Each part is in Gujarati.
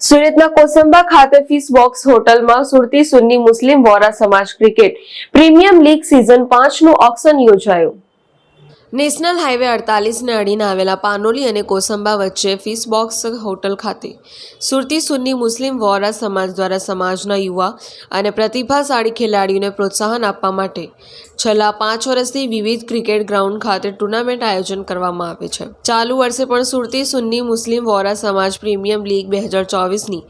સુરતના કોસંબા ખાતે ફીસ બોક્સ હોટલમાં સુરતી સુન્ની મુસ્લિમ વોરા સમાજ ક્રિકેટ પ્રીમિયમ લીગ સિઝન પાંચનું ઓક્શન યોજાયું. નેશનલ હાઈવે અડતાલીસને અડીને આવેલા પાનોલી અને કોસંબા વચ્ચે ફીસ બોક્સ હોટલ ખાતે સુરતી સુન્ની મુસ્લિમ વોરા સમાજ દ્વારા સમાજના યુવા અને પ્રતિભાશાળી ખેલાડીઓને પ્રોત્સાહન આપવા માટે છેલ્લા પાંચ વર્ષથી વિવિધ ક્રિકેટ ગ્રાઉન્ડ ખાતે ટુર્નામેન્ટ આયોજન કરવામાં આવે છે. ચાલુ વર્ષે પણ સુરતી સુન્ની મુસ્લિમ વોરા સમાજ પ્રીમિયમ લીગ બે હજાર ચોવીસની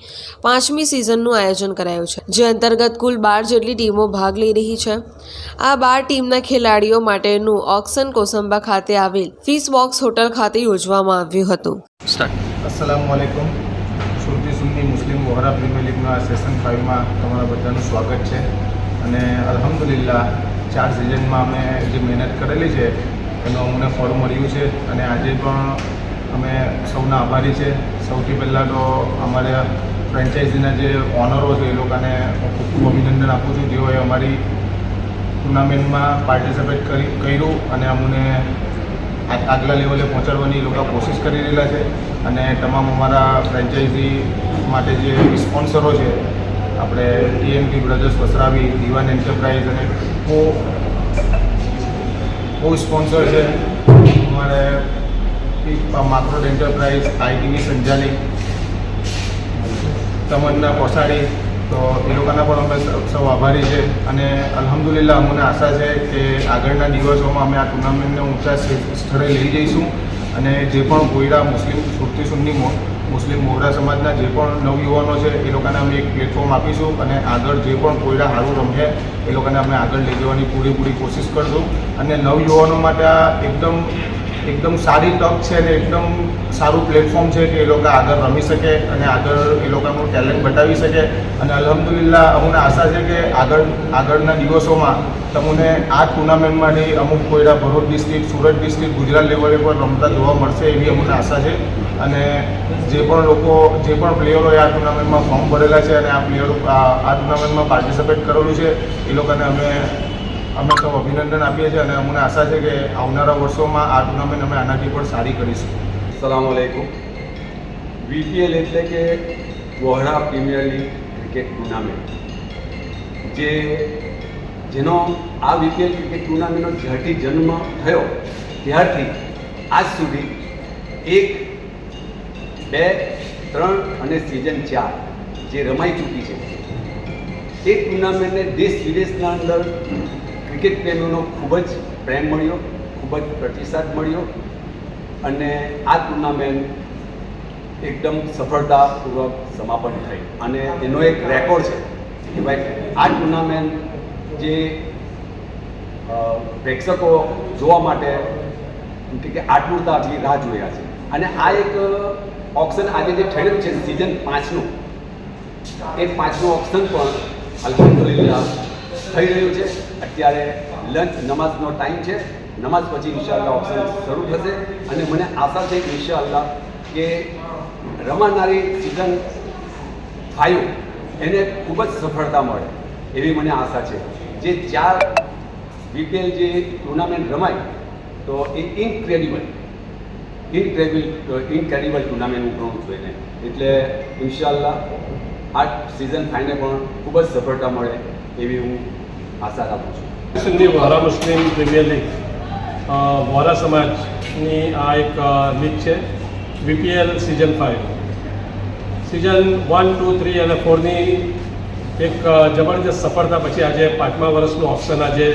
પાંચમી સિઝનનું આયોજન કરાયું છે જે અંતર્ગત કુલ બાર જેટલી ટીમો ભાગ લઈ રહી છે. આ બાર ટીમના ખેલાડીઓ માટેનું ઓક્સન કોસંબા ખાતે આવેલ ફીસ બોક્સ હોટલ ખાતે યોજવામાં આવ્યું હતું. અસલામ વાલેકુમ સુરતી સુન્ની મુસ્લિમ વોહરા પ્રીમિયર લીગના સેશન ફાઇવમાં તમારા બધાનું સ્વાગત છે. અને અલ્હમ્દુલિલ્લાહ ચાર સિઝનમાં અમે જે મહેનત કરેલી છે, એનું અમને ફળ મળ્યું છે અને આજે પણ અમે સૌના આભારી છે. સૌથી પહેલાં તો અમારા ફ્રેન્ચાઇઝીના જે ઓનરો છે, એ લોકોને ખૂબ ખૂબ અભિનંદન આપું છું. જેઓએ અમારી ટુર્નામેન્ટમાં પાર્ટિસિપેટ કરી, કર્યું અને અમને આગલા લેવલે પહોંચાડવાની લોકો કોશિશ કરી રહેલા છે. અને તમામ અમારા ફ્રેન્ચાઇઝી માટે જે સ્પોન્સરો છે આપણે ટીએમટી બ્રધર્સ વસરાવી દીવાન એન્ટરપ્રાઇઝ અને કો કો સ્પોન્સર છે. અમારે માક્રોડ એન્ટરપ્રાઇઝ આઈટીવી સંજાલી, તમન્ના કોસાડી, તો એ લોકોના પણ અમે સૌ- આભારી છે. અને અલહમદુલિલ્લા અમને આશા છે કે આગળના દિવસોમાં અમે આ ટુર્નામેન્ટને ઊંચા સ્થળે લઈ જઈશું. અને જે પણ કોયડા મુસ્લિમ સુરતી સુન્ની મુસ્લિમ મોગરા સમાજના જે પણ નવયુવાનો છે, એ લોકોને અમે એક પ્લેટફોર્મ આપીશું અને આગળ જે પણ કોયડા સારું રમશે, એ લોકોને અમે આગળ લઈ જવાની પૂરેપૂરી કોશિશ કરશું. અને નવયુવાનો માટે આ એકદમ એકદમ સારી તક છે અને એકદમ સારું પ્લેટફોર્મ છે કે એ લોકો આગળ રમી શકે અને આગળ એ લોકોનું ટેલેન્ટ બતાવી શકે. અને અલહમદુલિલ્લા અમને આશા છે કે આગળ, આગળના દિવસોમાં તમને આ ટુર્નામેન્ટમાંથી અમુક કોયડા ભરૂચ ડિસ્ટ્રિક્ટ સુરત ડિસ્ટ્રિક્ટ ગુજરાત લેવલે પર રમતા જોવા મળશે એવી અમને આશા છે. અને જે પણ લોકો, જે પણ પ્લેયરોએ આ ટુર્નામેન્ટમાં ફોર્મ ભરેલા છે અને આ પ્લેયરો આ ટુર્નામેન્ટમાં પાર્ટિસિપેટ કરેલું છે, એ લોકોને અમે અમે સૌ અભિનંદન આપીએ છીએ અને અમને આશા છે કે આવનારા વર્ષોમાં આ ટુર્નામેન્ટ અમે આનાથી પણ સારી કરીશું. અસલામુઅલૈકુમ વીપીએલ એટલે કે Vohra premier league cricket tournament. જે, જેનો આ વીપીએલ ક્રિકેટ ટુર્નામેન્ટનો જ્યારથી જન્મ થયો, ત્યારથી આજ સુધી એક બે, ત્રણ અને સિઝન ચાર, જે રમાઈ ચૂકી છે. એ ટુર્નામેન્ટને દેશ વિદેશના અંદર ક્રિકેટ પ્રેમીઓનો ખૂબ જ પ્રેમ મળ્યો, ખૂબ જ પ્રતિસાદ મળ્યો અને આ ટુર્નામેન્ટ એકદમ સફળતાપૂર્વક સમાપન થઈ અને એનો એક રેકોર્ડ છે કે ભાઈ, આ ટુર્નામેન્ટ જે પ્રેક્ષકો જોવા માટે કે આતુરતાથી રાહ જોયા છે. અને આ એક ઓપ્શન આજે જે થયેલું છે સિઝન પાંચનું, એ પાંચનું ઓપ્શન પણ અલ્હમદુલિલ્લાહ થઈ રહ્યું છે. અત્યારે લંચ નમાઝનો ટાઈમ છે. નમાઝ પછી ઇન્શાઅલ્લાહ ઓપ્શન શરૂ થશે. અને મને આશા છે ઇન્શાઅલ્લાહ કે રમાનારી સિઝન ફાઈવ એને ખૂબ જ સફળતા મળે એવી મને આશા છે. જે ચાર બીપીએલ જે ટુર્નામેન્ટ રમાય, તો એ ઇનક્રેડિબલ ઇનક્રેડિબલ ઇનક્રેડિબલ ટુર્નામેન્ટ હું ગણું છું એને. એટલે ઇન્શાઅલ્લાહ આ સિઝન ફાઈને પણ ખૂબ જ સફળતા મળે એવી હું આશા રાખું છું. સિંધી વોરા મુસ્લિમ પ્રીમિયર લીગ વોરા સમાજની આ એક લીગ છે VPL season five season one two three અને ફોરની એક જબરજસ્ત સફળતા પછી આજે પાંચમા વર્ષનું ઓપ્શન આજે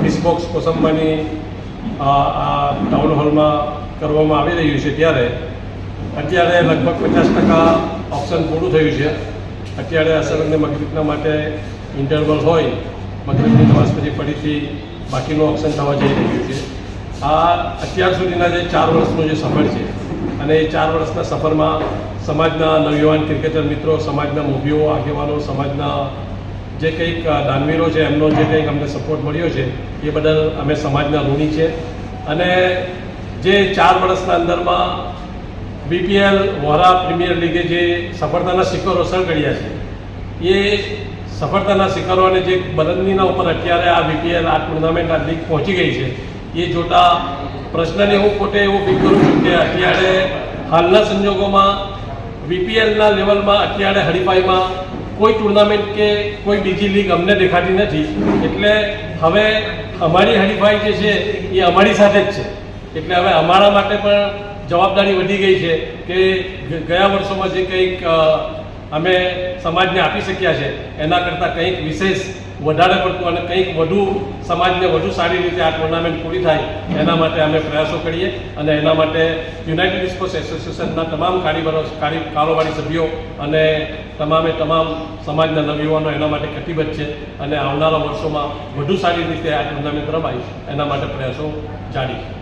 ફિશબોક્સ કોસંબાની આ ટાઉન હોલમાં કરવામાં આવી રહ્યું છે ત્યારે, અત્યારે લગભગ પચાસ ટકા ઓપ્શન પૂરું થયું છે. અત્યારે અસરને મગરીબના માટે ઇન્ટરવલ હોય મગરીબની નમાઝ પછી ફરીથી બાકીનું ઓપ્શન થવા જઈ રહ્યું છે. આ અત્યાર સુધીના જે ચાર વર્ષનો જે સફર છે, અને એ ચાર વર્ષના સફરમાં સમાજના નવયુવાન ક્રિકેટર મિત્રો, સમાજના મૂવીઓ આગેવાનો, સમાજના જે કંઈક દાનવીરો છે, એમનો જે કંઈક અમને સપોર્ટ મળ્યો છે, એ બદલ અમે સમાજના ઋણી છે. અને જે ચાર વર્ષના અંદરમાં બીપીએલ, વોરા, પ્રીમિયર લીગે જે સફળતાના શિખરો સર કર્યા છે, એ સફળતાના શિખરો અને જે બલંદીના ઉપર અત્યારે આ બીપીએલ, આ ટુર્નામેન્ટ, આ લીગ પહોંચી ગઈ છે, એ જોતા પ્રશ્નને હું પોતે એવું ફીલ કરું છું કે અત્યારે હાલના સંજોગોમાં વીપીએલના લેવલમાં અત્યારે હરીફાઈમાં કોઈ ટુર્નામેન્ટ કે કોઈ બીજી લીગ અમને દેખાતી નથી, એટલે હવે અમારી હરીફાઈ જે છે, એ અમારી સાથે જ છે. એટલે હવે અમારા માટે પણ જવાબદારી વધી ગઈ છે કે ગયા વર્ષોમાં જે કંઈક અમે સમાજને આપી શક્યા છે, એના કરતાં કંઈક વિશેષ વધારે પડતું અને કંઈક વધુ સમાજને વધુ સારી રીતે આ ટુર્નામેન્ટ પૂરી થાય, એના માટે અમે પ્રયાસો કરીએ અને એના માટે યુનાઇટેડ સ્પોર્ટ્સ એસોસિએશનના તમામ કારીગરો કારી, કારોબારી સભ્યો અને તમામે તમામ સમાજના નવયુવાનો એના માટે કટિબદ્ધ છે અને આવનારા વર્ષોમાં વધુ સારી રીતે આ ટુર્નામેન્ટ રમાય, એના માટે પ્રયાસો જારી